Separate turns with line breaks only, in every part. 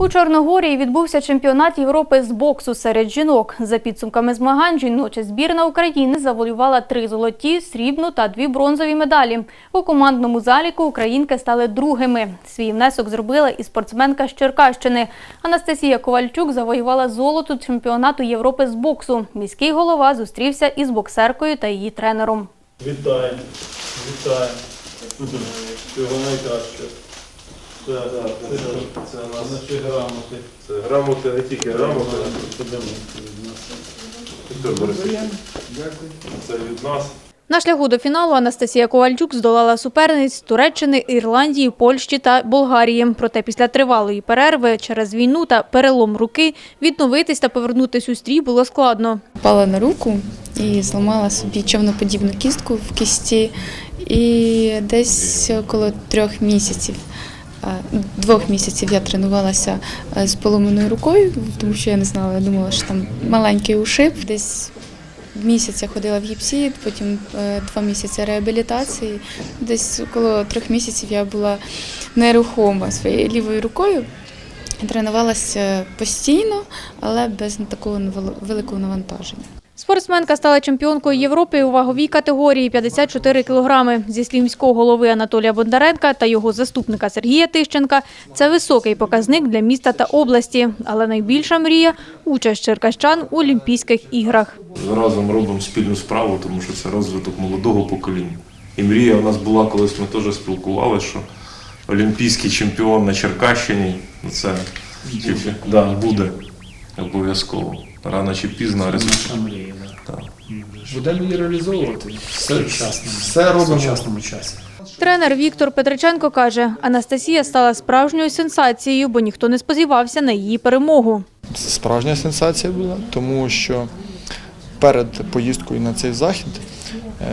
У Чорногорії відбувся чемпіонат Європи з боксу серед жінок. За підсумками змагань, жіноча збірна України завоювала три золоті, срібну та дві бронзові медалі. У командному заліку українки стали другими. Свій внесок зробила і спортсменка з Черкащини. Анастасія Ковальчук завоювала золото чемпіонату Європи з боксу. Міський голова зустрівся із боксеркою та її тренером.
Вітаю, вітаю. Всього найкращого. Це, це, це, наші грамоти.
Це грамоти не тільки грамоти, Віктор Борисович, це від нас.
На шляху до фіналу Анастасія Ковальчук здолала суперниць Туреччини, Ірландії, Польщі та Болгарії. Проте після тривалої перерви через війну та перелом руки відновитись та повернутись у стрій було складно.
Впала на руку і зламала собі човноподібну кістку в кісті. І десь около трьох місяців, двох місяців я тренувалася е, з поломаною рукою, тому що я не знала, я думала, що там маленький ушиб. Десь місяця ходила в гіпсі, потім е, два місяці реабілітації. Десь около трьох місяців я була нерухома своєю лівою рукою. Тренувалася постійно, але без такого великого навантаження.
Спортсменка стала чемпіонкою Європи у ваговій категорії 54 кілограми. Зі слів міського голови Анатолія Бондаренка та його заступника Сергія Тищенка, це високий показник для міста та області. Але найбільша мрія – участь черкащан у Олімпійських іграх.
Разом робимо спільну справу, тому що це розвиток молодого покоління. І мрія у нас була, колись ми теж спілкувалися, що олімпійський чемпіон на Черкащині, ну, це чи- да, буде обов'язково. Рано чи пізно результат.
Будемо її реалізовувати
Все- все робимо.
в сучасному часі.
Тренер Віктор Петриченко каже, Анастасія стала справжньою сенсацією, бо ніхто не сподівався на її перемогу.
Це справжня сенсація була, тому що перед поїздкою на цей захід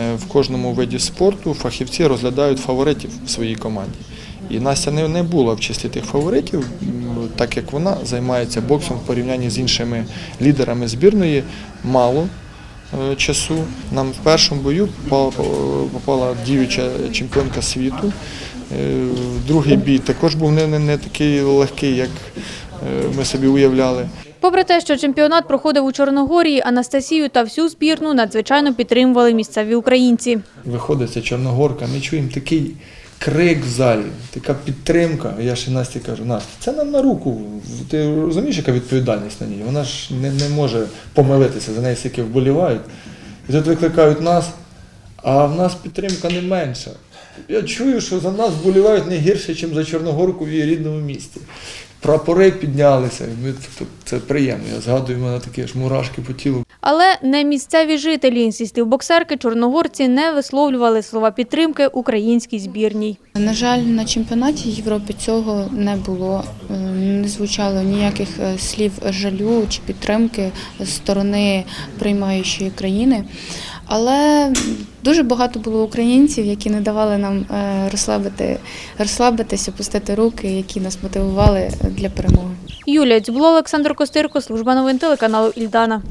е, в кожному виді спорту фахівці розглядають фаворитів в своїй команді. І Настя не, не була в числі тих фаворитів, так як вона займається боксом в порівнянні з іншими лідерами збірної мало е, часу. Нам в першому бою попала, попала діюча чемпіонка світу. Е, Другий бій також був не, не, не такий легкий, як е, ми собі уявляли.
Попри те, що чемпіонат проходив у Чорногорії, Анастасію та всю збірну надзвичайно підтримували місцеві українці.
Виходить Чорногорка, ми чуємо такий крик в залі, така підтримка. Я ще Насті кажу, Настя, це нам на руку. Ти розумієш, яка відповідальність на ній? Вона ж не, не може помилитися, за неї стільки вболівають. І тут викликають нас, а в нас підтримка не менша. Я чую, що за нас вболівають не гірше, ніж за Чорногорку в її рідному місті. Прапори піднялися. Це, приємно. Я згадую, в мене такі аж мурашки по тілу.
Але не місцеві жителі, зі слів боксерки, чорногорці не висловлювали слова підтримки українській збірній.
На жаль, на чемпіонаті Європи цього не було. Е, Не звучало ніяких е, слів жалю чи підтримки з сторони приймаючої країни. Але дуже багато було українців, які не давали нам е, розслабити, розслабитися, опустити руки, які нас мотивували для перемоги.
Юлія Дзюбло, Олександр Костирко, служба новин телеканалу Ільдана.